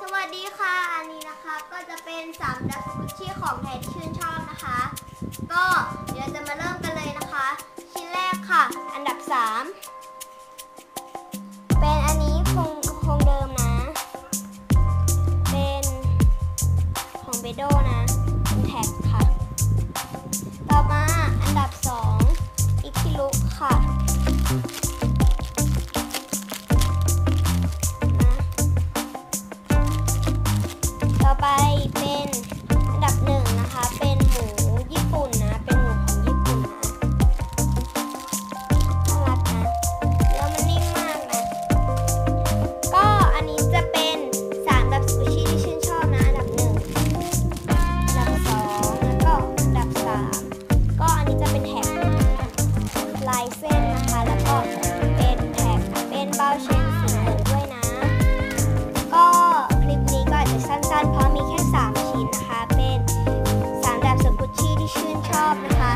สวัสดีค่ะ อันนี้นะคะก็จะเป็นสามดักกุชชี่ของแทนที่ชื่นชอบนะคะ ก็เดี๋ยวจะมาเริ่มกันเลยนะคะ ชิ้นแรกค่ะ อันดับ 3 เป็นอันนี้คงคงเดิมนะ เป็นของเบโดนะแท็กค่ะ คะ แล้วก็เป็นแท็กเป็นเบลเชนสีเงินด้วยนะ ก็คลิปนี้ก็อาจจะสั้นๆ เพราะมีแค่ 3 ชิ้นนะคะ เป็น3แบบสกุชชี่ที่ชื่นชอบนะคะ